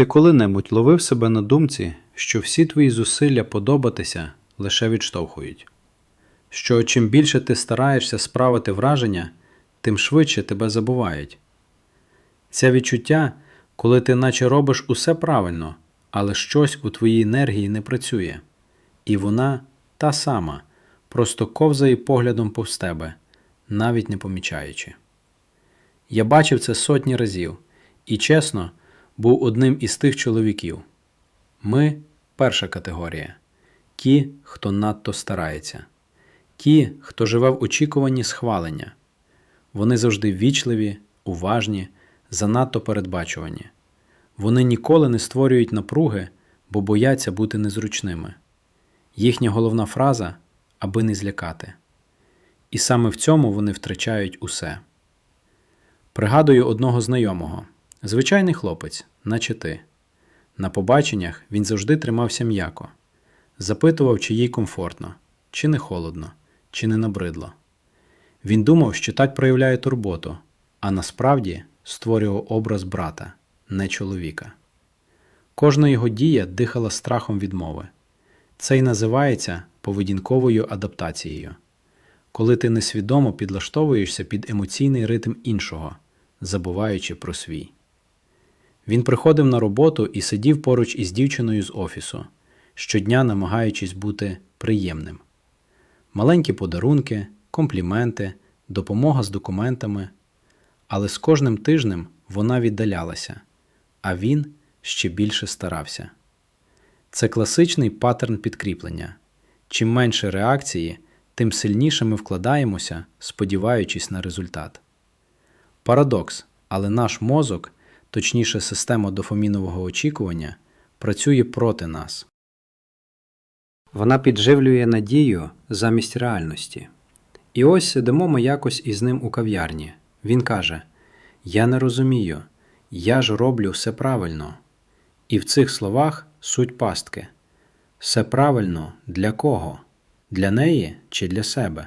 Ти коли-небудь ловив себе на думці, що всі твої зусилля подобатися лише відштовхують, що чим більше ти стараєшся справити враження, тим швидше тебе забувають. Це відчуття, коли ти наче робиш усе правильно, але щось у твоїй енергії не працює, і вона та сама, просто ковзає поглядом повз тебе, навіть не помічаючи. Я бачив це сотні разів і, чесно, був одним із тих чоловіків. Ми перша категорія ті, хто надто старається, ті, хто живе в очікуванні схвалення. Вони завжди ввічливі, уважні, занадто передбачувані. Вони ніколи не створюють напруги, бо бояться бути незручними. Їхня головна фраза аби не злякати. І саме в цьому вони втрачають усе. Пригадую одного знайомого звичайний хлопець, наче ти. На побаченнях він завжди тримався м'яко, запитував, чи їй комфортно, чи не холодно, чи не набридло. Він думав, що так проявляє турботу, а насправді створював образ брата, не чоловіка. Кожна його дія дихала страхом відмови. Це й називається поведінковою адаптацією, коли ти несвідомо підлаштовуєшся під емоційний ритм іншого, забуваючи про свій. Він приходив на роботу і сидів поруч із дівчиною з офісу, щодня намагаючись бути приємним. Маленькі подарунки, компліменти, допомога з документами. Але з кожним тижнем вона віддалялася, а він ще більше старався. Це класичний паттерн підкріплення. Чим менше реакції, тим сильніше ми вкладаємося, сподіваючись на результат. Парадокс, але наш мозок, точніше система дофамінового очікування, працює проти нас. Вона підживлює надію замість реальності. І ось сидимо ми якось із ним у кав'ярні. Він каже: Я не розумію, я ж роблю все правильно. І в цих словах суть пастки. Все правильно для кого? Для неї чи для себе?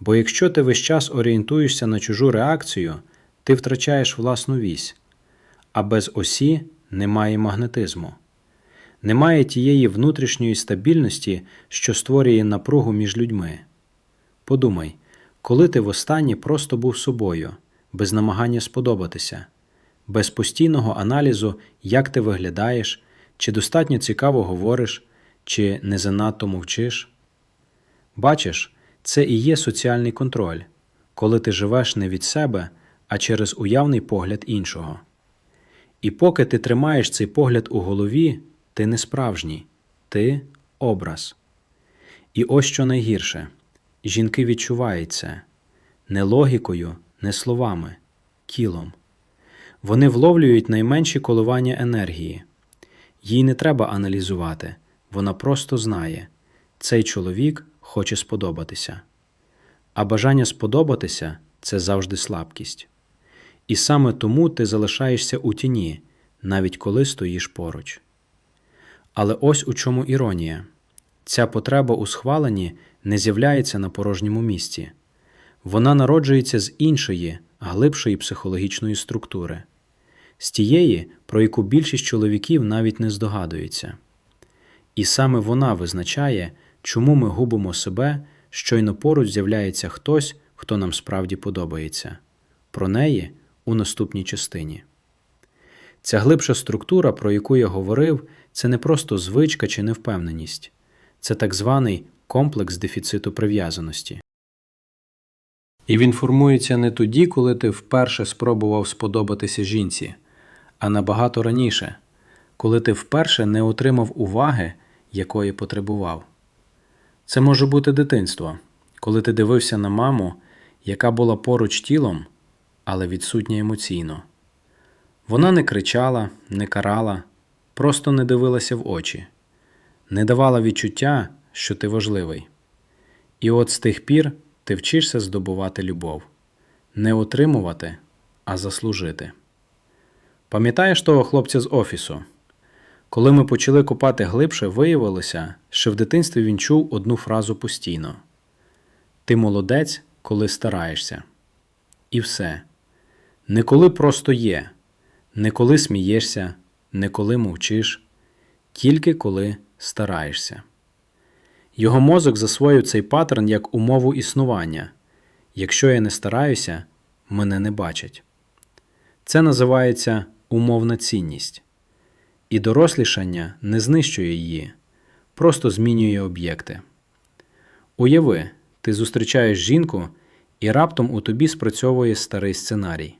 Бо якщо ти весь час орієнтуєшся на чужу реакцію, ти втрачаєш власну вісь, а без осі немає магнетизму. Немає тієї внутрішньої стабільності, що створює напругу між людьми. Подумай, коли ти востаннє просто був собою, без намагання сподобатися, без постійного аналізу, як ти виглядаєш, чи достатньо цікаво говориш, чи не занадто мовчиш. Бачиш, це і є соціальний контроль, коли ти живеш не від себе, а через уявний погляд іншого. І поки ти тримаєш цей погляд у голові, ти не справжній, ти образ. І ось що найгірше жінки відчувають це не логікою, не словами, тілом. Вони вловлюють найменші коливання енергії. Їй не треба аналізувати, вона просто знає цей чоловік хоче сподобатися. А бажання сподобатися це завжди слабкість. І саме тому ти залишаєшся у тіні, навіть коли стоїш поруч. Але ось у чому іронія ця потреба у схваленні не з'являється на порожньому місці, вона народжується з іншої, глибшої психологічної структури, з тієї, про яку більшість чоловіків навіть не здогадується. І саме вона визначає, чому ми губимо себе, щойно поруч з'являється хтось, хто нам справді подобається. Про неї у наступній частині. Ця глибша структура, про яку я говорив, це не просто звичка чи невпевненість, це так званий комплекс дефіциту прив'язаності. І він формується не тоді, коли ти вперше спробував сподобатися жінці, а набагато раніше, коли ти вперше не отримав уваги, якої потребував. Це може бути дитинство, коли ти дивився на маму, яка була поруч тілом, але відсутня емоційно. Вона не кричала, не карала, просто не дивилася в очі, не давала відчуття, що ти важливий. І от з тих пір ти вчишся здобувати любов, не отримувати, а заслужити. Пам'ятаєш того хлопця з офісу? Коли ми почали купати глибше, виявилося, що в дитинстві він чув одну фразу постійно: Ти молодець, коли стараєшся. І все. Не коли просто є, не коли смієшся, не коли мовчиш, тільки коли стараєшся. Його мозок засвоїв цей паттерн як умову існування. Якщо я не стараюся, мене не бачать. Це називається умовна цінність. І дорослішання не знищує її, просто змінює об'єкти. Уяви, ти зустрічаєш жінку, і раптом у тобі спрацьовує старий сценарій.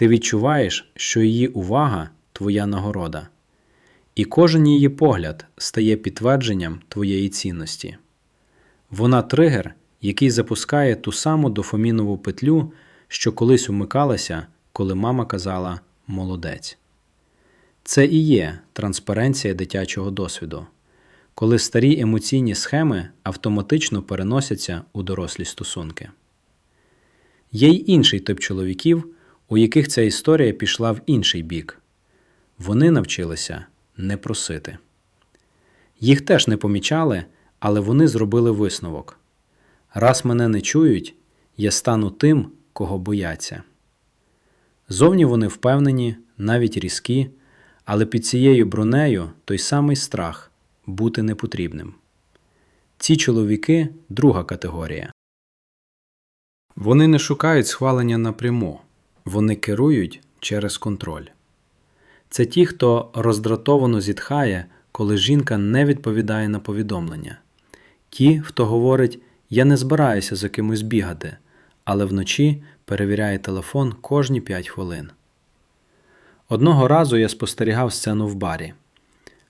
Ти відчуваєш, що її увага твоя нагорода, і кожен її погляд стає підтвердженням твоєї цінності. Вона тригер, який запускає ту саму дофамінову петлю, що колись умикалася, коли мама казала молодець. Це і є транспаренція дитячого досвіду, коли старі емоційні схеми автоматично переносяться у дорослі стосунки. Є й інший тип чоловіків, у яких ця історія пішла в інший бік. Вони навчилися не просити. Їх теж не помічали, але вони зробили висновок раз мене не чують, я стану тим, кого бояться. Зовні вони впевнені, навіть різкі, але під цією бронею той самий страх бути непотрібним. Ці чоловіки друга категорія. Вони не шукають схвалення напряму, вони керують через контроль. Це ті, хто роздратовано зітхає, коли жінка не відповідає на повідомлення, ті, хто говорить Я не збираюся за кимось бігати, але вночі перевіряє телефон кожні 5 хвилин. Одного разу я спостерігав сцену в барі.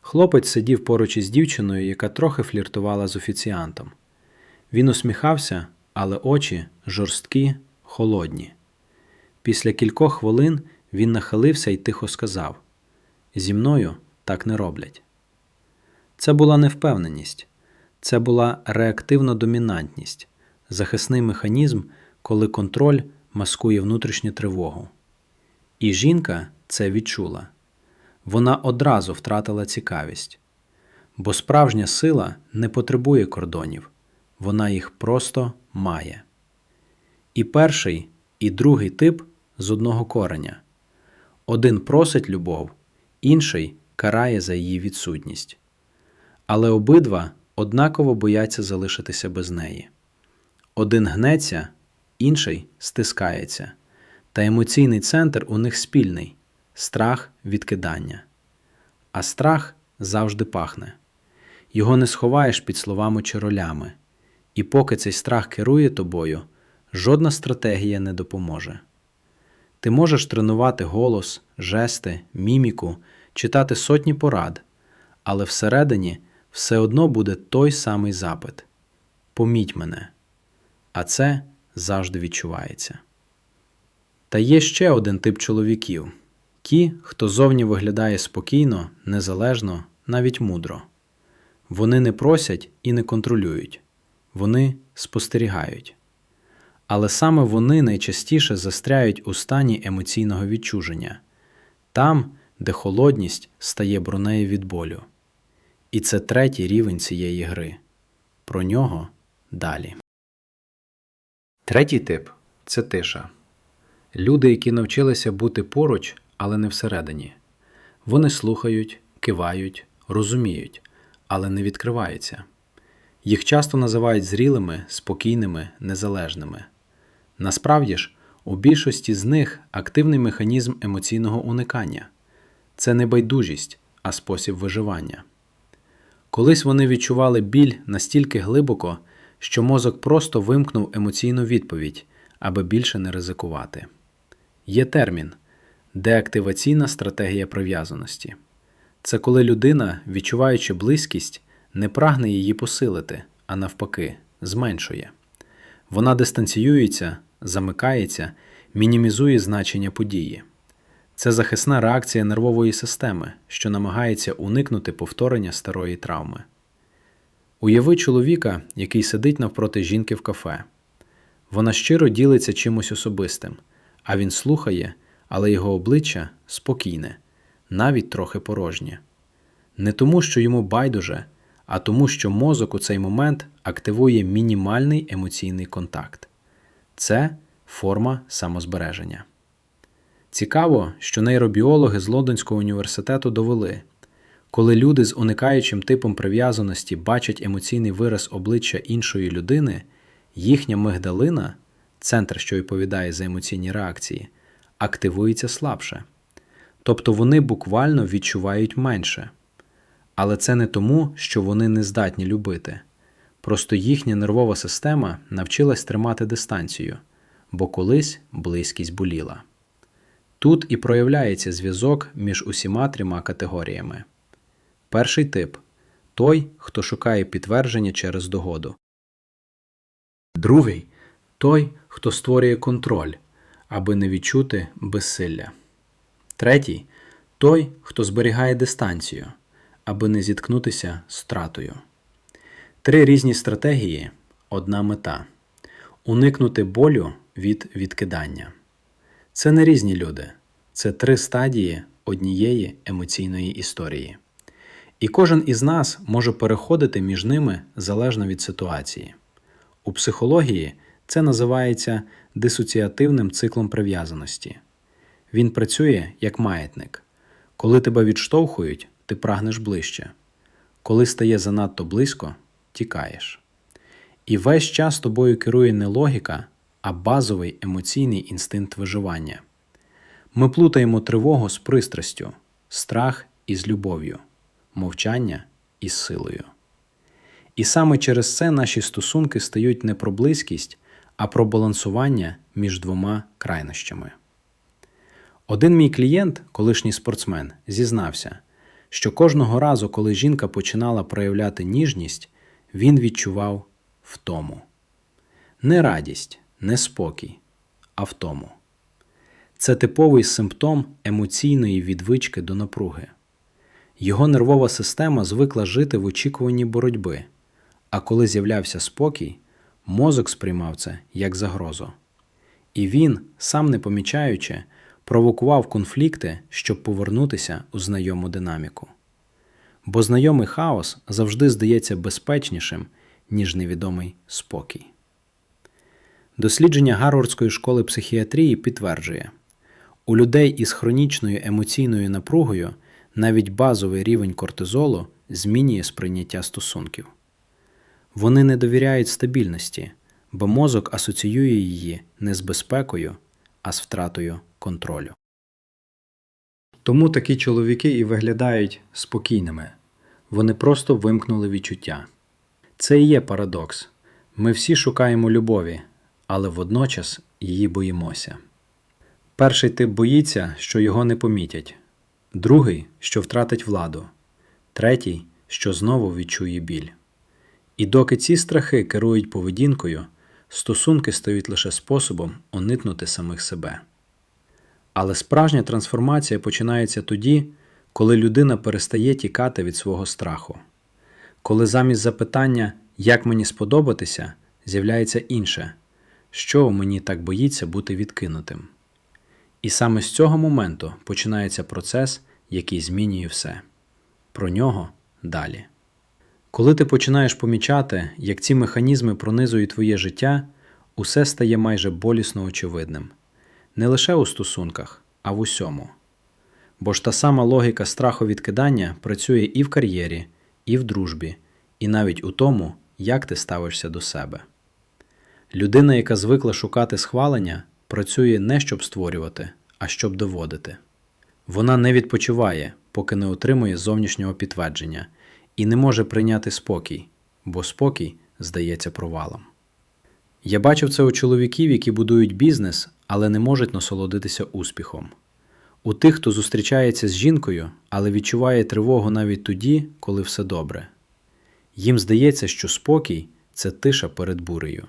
Хлопець сидів поруч із дівчиною, яка трохи фліртувала з офіціантом. Він усміхався, але очі жорсткі, холодні. Після кількох хвилин він нахилився і тихо сказав: Зі мною так не роблять. Це була невпевненість, це була реактивна домінантність, захисний механізм, коли контроль маскує внутрішню тривогу. І жінка це відчула. Вона одразу втратила цікавість, бо справжня сила не потребує кордонів, вона їх просто має. І перший, і другий тип з одного кореня. Один просить любов, інший карає за її відсутність. Але обидва однаково бояться залишитися без неї. Один гнеться, інший стискається, та емоційний центр у них спільний страх відкидання. А страх завжди пахне. Його не сховаєш під словами чи ролями, і поки цей страх керує тобою, жодна стратегія не допоможе. Ти можеш тренувати голос, жести, міміку, читати сотні порад, але всередині все одно буде той самий запит Поміть мене. А це завжди відчувається. Та є ще один тип чоловіків ті, хто зовні виглядає спокійно, незалежно, навіть мудро. Вони не просять і не контролюють, вони спостерігають. Але саме вони найчастіше застряють у стані емоційного відчуження там, де холодність стає бронею від болю. І це третій рівень цієї гри. Про нього далі. Третій тип це тиша. Люди, які навчилися бути поруч, але не всередині. Вони слухають, кивають, розуміють, але не відкриваються. Їх часто називають зрілими, спокійними, незалежними. Насправді ж, у більшості з них активний механізм емоційного уникання це не байдужість, а спосіб виживання. Колись вони відчували біль настільки глибоко, що мозок просто вимкнув емоційну відповідь, аби більше не ризикувати. Є термін деактиваційна стратегія прив'язаності. Це коли людина, відчуваючи близькість, не прагне її посилити, а навпаки, зменшує. Вона дистанціюється, замикається, мінімізує значення події. Це захисна реакція нервової системи, що намагається уникнути повторення старої травми. Уяви чоловіка, який сидить навпроти жінки в кафе. Вона щиро ділиться чимось особистим, а він слухає, але його обличчя спокійне, навіть трохи порожнє. Не тому, що йому байдуже, а тому, що мозок у цей момент активує мінімальний емоційний контакт. Це форма самозбереження. Цікаво, що нейробіологи з Лондонського університету довели, коли люди з уникаючим типом прив'язаності бачать емоційний вираз обличчя іншої людини, їхня мигдалина, центр, що відповідає за емоційні реакції, активується слабше. Тобто вони буквально відчувають менше. Але це не тому, що вони не здатні любити. Просто їхня нервова система навчилась тримати дистанцію, бо колись близькість боліла. Тут і проявляється зв'язок між усіма трьома категоріями. Перший тип той, хто шукає підтвердження через догоду. Другий той, хто створює контроль, аби не відчути безсилля. Третій той, хто зберігає дистанцію, аби не зіткнутися з втратою. Три різні стратегії одна мета уникнути болю від відкидання. Це не різні люди, це три стадії однієї емоційної історії. І кожен із нас може переходити між ними залежно від ситуації. У психології це називається дисоціативним циклом прив'язаності. Він працює як маятник. Коли тебе відштовхують, ти прагнеш ближче. Коли стає занадто близько, тікаєш. І весь час тобою керує не логіка, а базовий емоційний інстинкт виживання. Ми плутаємо тривогу з пристрастю, страх із любов'ю, мовчання із силою. І саме через це наші стосунки стають не про близькість, а про балансування між двома крайнощами. Один мій клієнт, колишній спортсмен, зізнався, що кожного разу, коли жінка починала проявляти ніжність, він відчував втому. Не радість, не спокій, а втому. Це типовий симптом емоційної відвички до напруги. Його нервова система звикла жити в очікуванні боротьби, а коли з'являвся спокій, мозок сприймав це як загрозу. І він, сам не помічаючи, провокував конфлікти, щоб повернутися у знайому динаміку. Бо знайомий хаос завжди здається безпечнішим, ніж невідомий спокій. Дослідження Гарвардської школи психіатрії підтверджує, у людей із хронічною емоційною напругою навіть базовий рівень кортизолу змінює сприйняття стосунків. Вони не довіряють стабільності, бо мозок асоціює її не з безпекою, а з втратою контролю. Тому такі чоловіки і виглядають спокійними вони просто вимкнули відчуття. Це і є парадокс. Ми всі шукаємо любові, але водночас її боїмося. Перший тип боїться, що його не помітять, другий, що втратить владу, третій, що знову відчує біль. І доки ці страхи керують поведінкою, стосунки стають лише способом уникнути самих себе. Але справжня трансформація починається тоді, коли людина перестає тікати від свого страху, коли замість запитання, як мені сподобатися, з'являється інше, що мені так боїться бути відкинутим. І саме з цього моменту починається процес, який змінює все. Про нього далі. Коли ти починаєш помічати, як ці механізми пронизують твоє життя, усе стає майже болісно очевидним. Не лише у стосунках, а в усьому. Бо ж та сама логіка страху відкидання працює і в кар'єрі, і в дружбі, і навіть у тому, як ти ставишся до себе. Людина, яка звикла шукати схвалення, працює не щоб створювати, а щоб доводити. Вона не відпочиває, поки не отримує зовнішнього підтвердження, і не може прийняти спокій, бо спокій здається провалом. Я бачив це у чоловіків, які будують бізнес, але не можуть насолодитися успіхом. У тих, хто зустрічається з жінкою, але відчуває тривогу навіть тоді, коли все добре. Їм здається, що спокій це тиша перед бурею.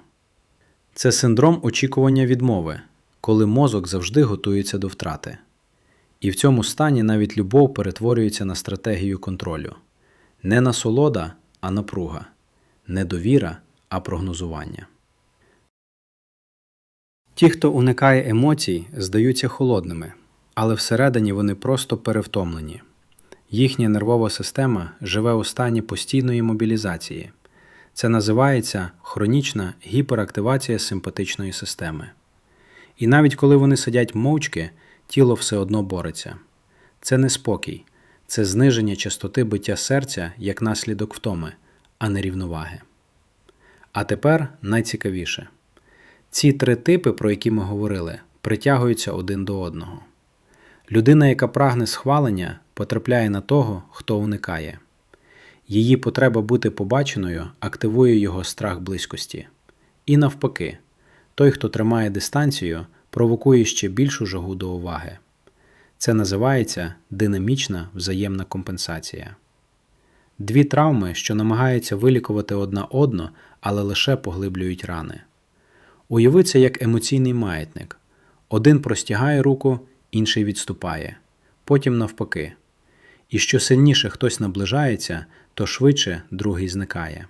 Це синдром очікування відмови, коли мозок завжди готується до втрати. І в цьому стані навіть любов перетворюється на стратегію контролю не насолода, а напруга, не довіра, а прогнозування. Ті, хто уникає емоцій, здаються холодними, але всередині вони просто перевтомлені. Їхня нервова система живе у стані постійної мобілізації. Це називається хронічна гіперактивація симпатичної системи. І навіть коли вони сидять мовчки, тіло все одно бореться. Це не спокій, це зниження частоти биття серця як наслідок втоми, а не рівноваги. А тепер найцікавіше. Ці три типи, про які ми говорили, притягуються один до одного. Людина, яка прагне схвалення, потрапляє на того, хто уникає. Її потреба бути побаченою активує його страх близькості. І навпаки, той, хто тримає дистанцію, провокує ще більшу жагу до уваги. Це називається динамічна взаємна компенсація. Дві травми, що намагаються вилікувати одна одну, але лише поглиблюють рани. Уяви це як емоційний маятник. Один простягає руку, інший відступає, потім навпаки. І що сильніше хтось наближається, то швидше другий зникає.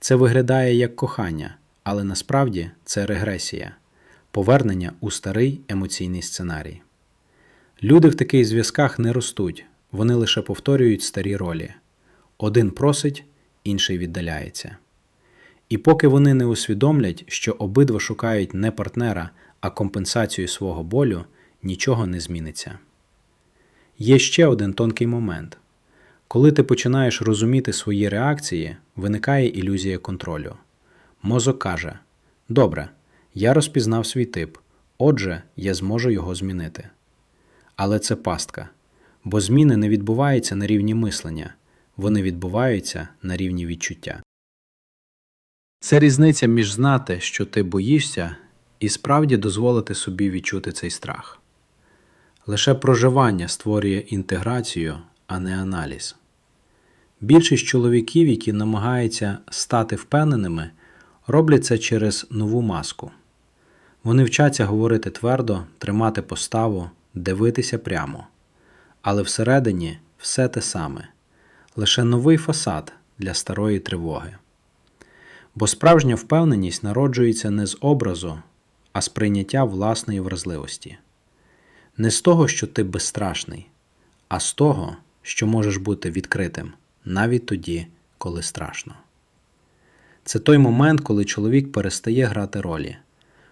Це виглядає як кохання, але насправді це регресія, повернення у старий емоційний сценарій. Люди в таких зв'язках не ростуть, вони лише повторюють старі ролі. Один просить, інший віддаляється. І поки вони не усвідомлять, що обидва шукають не партнера, а компенсацію свого болю, нічого не зміниться. Є ще один тонкий момент. Коли ти починаєш розуміти свої реакції, виникає ілюзія контролю. Мозок каже: Добре, я розпізнав свій тип, отже, я зможу його змінити. Але це пастка, бо зміни не відбуваються на рівні мислення, вони відбуваються на рівні відчуття. Це різниця між знати, що ти боїшся, і справді дозволити собі відчути цей страх. Лише проживання створює інтеграцію, а не аналіз. Більшість чоловіків, які намагаються стати впевненими, роблять це через нову маску. Вони вчаться говорити твердо, тримати поставу, дивитися прямо. Але всередині все те саме, лише новий фасад для старої тривоги. Бо справжня впевненість народжується не з образу, а з прийняття власної вразливості. Не з того, що ти безстрашний, а з того, що можеш бути відкритим навіть тоді, коли страшно. Це той момент, коли чоловік перестає грати ролі,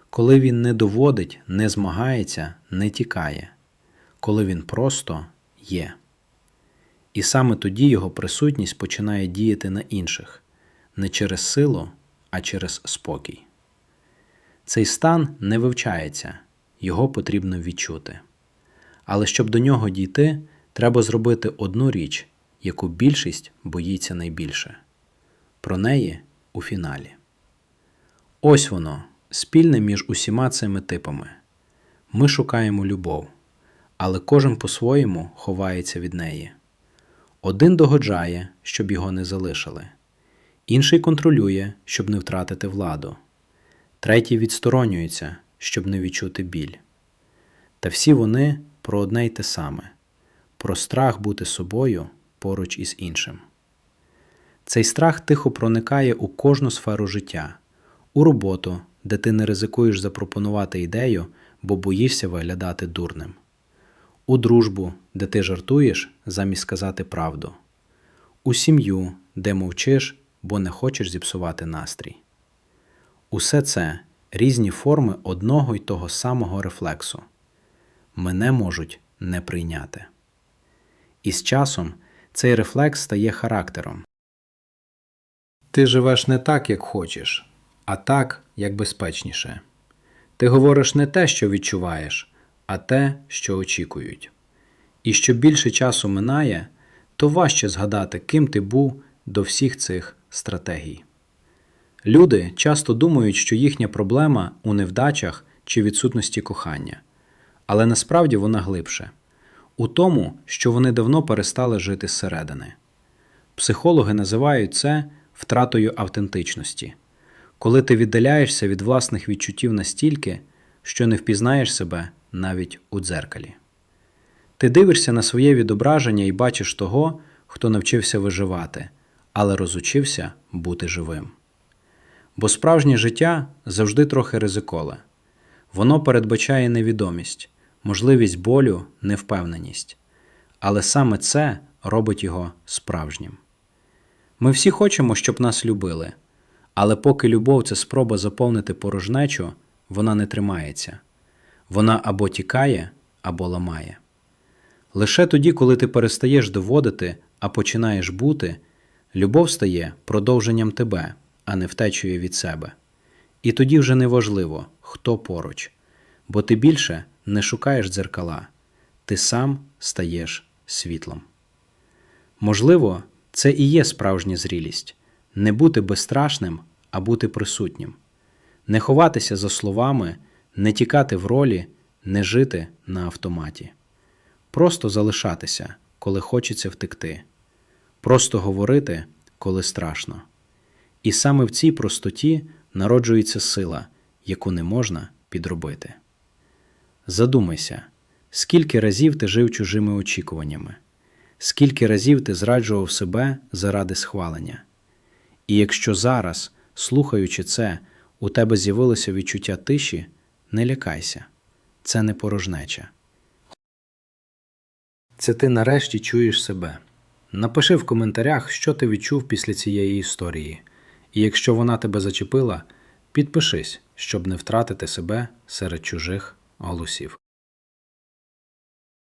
коли він не доводить, не змагається, не тікає, коли він просто є. І саме тоді його присутність починає діяти на інших не через силу, а через спокій. Цей стан не вивчається, його потрібно відчути. Але щоб до нього дійти, треба зробити одну річ, яку більшість боїться найбільше. Про неї у фіналі. Ось воно, спільне між усіма цими типами. Ми шукаємо любов, але кожен по-своєму ховається від неї. Один догоджає, щоб його не залишили, інший контролює, щоб не втратити владу, третій відсторонюється, щоб не відчути біль. Та всі вони про одне й те саме про страх бути собою поруч із іншим. Цей страх тихо проникає у кожну сферу життя, у роботу, де ти не ризикуєш запропонувати ідею, бо боїшся виглядати дурним, у дружбу, де ти жартуєш замість сказати правду, у сім'ю, де мовчиш, бо не хочеш зіпсувати настрій. Усе це різні форми одного й того самого рефлексу. Мене можуть не прийняти. І з часом цей рефлекс стає характером. Ти живеш не так, як хочеш, а так, як безпечніше. Ти говориш не те, що відчуваєш, а те, що очікують. І що більше часу минає, то важче згадати, ким ти був до всіх цих стратегій. Люди часто думають, що їхня проблема у невдачах чи відсутності кохання, але насправді вона глибше у тому, що вони давно перестали жити зсередини. Психологи називають це втратою автентичності, коли ти віддаляєшся від власних відчуттів настільки, що не впізнаєш себе навіть у дзеркалі. Ти дивишся на своє відображення і бачиш того, хто навчився виживати, але розучився бути живим. Бо справжнє життя завжди трохи ризикове. Воно передбачає невідомість, можливість болю, невпевненість. Але саме це робить його справжнім. Ми всі хочемо, щоб нас любили, але поки любов це спроба заповнити порожнечу, вона не тримається. Вона або тікає, або ламає. Лише тоді, коли ти перестаєш доводити, а починаєш бути, любов стає продовженням тебе, а не втечею від себе. І тоді вже не важливо, хто поруч, бо ти більше не шукаєш дзеркала, ти сам стаєш світлом. Можливо, це і є справжня зрілість не бути безстрашним, а бути присутнім, не ховатися за словами, не тікати в ролі, не жити на автоматі, просто залишатися, коли хочеться втекти, просто говорити, коли страшно. І саме в цій простоті народжується сила, яку не можна підробити. Задумайся, скільки разів ти жив чужими очікуваннями, скільки разів ти зраджував себе заради схвалення. І якщо зараз, слухаючи це, у тебе з'явилося відчуття тиші, не лякайся, це не порожнеча. Це ти нарешті чуєш себе. Напиши в коментарях, що ти відчув після цієї історії, і якщо вона тебе зачепила, підпишись, щоб не втратити себе серед чужих голосів.